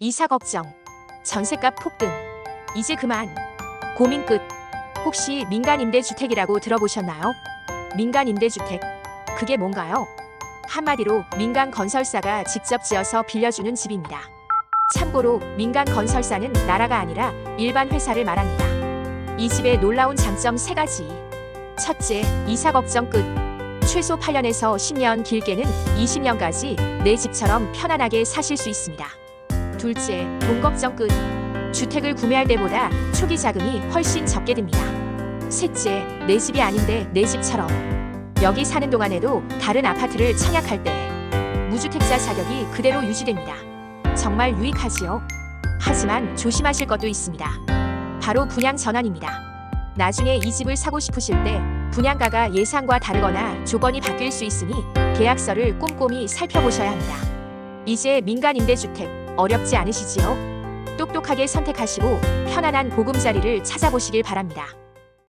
이사 걱정, 전세값 폭등, 이제 그만. 고민 끝. 혹시 민간 임대주택이라고 들어보셨나요? 민간 임대주택. 그게 뭔가요? 한마디로 민간 건설사가 직접 지어서 빌려주는 집입니다. 참고로 민간 건설사는 나라가 아니라 일반 회사를 말합니다. 이 집의 놀라운 장점 세 가지. 첫째, 이사 걱정 끝. 최소 8년에서 10년, 길게는 20년까지 내 집처럼 편안하게 사실 수 있습니다. 둘째, 돈 걱정 끝. 주택을 구매할 때보다 초기 자금이 훨씬 적게 듭니다. 셋째, 내 집이 아닌데 내 집처럼. 여기 사는 동안에도 다른 아파트를 청약할 때 무주택자 자격이 그대로 유지됩니다. 정말 유익하지요? 하지만 조심하실 것도 있습니다. 바로 분양 전환입니다. 나중에 이 집을 사고 싶으실 때 분양가가 예상과 다르거나 조건이 바뀔 수 있으니 계약서를 꼼꼼히 살펴보셔야 합니다. 이제 민간 임대주택 어렵지 않으시지요? 똑똑하게 선택하시고 편안한 보금자리를 찾아보시길 바랍니다.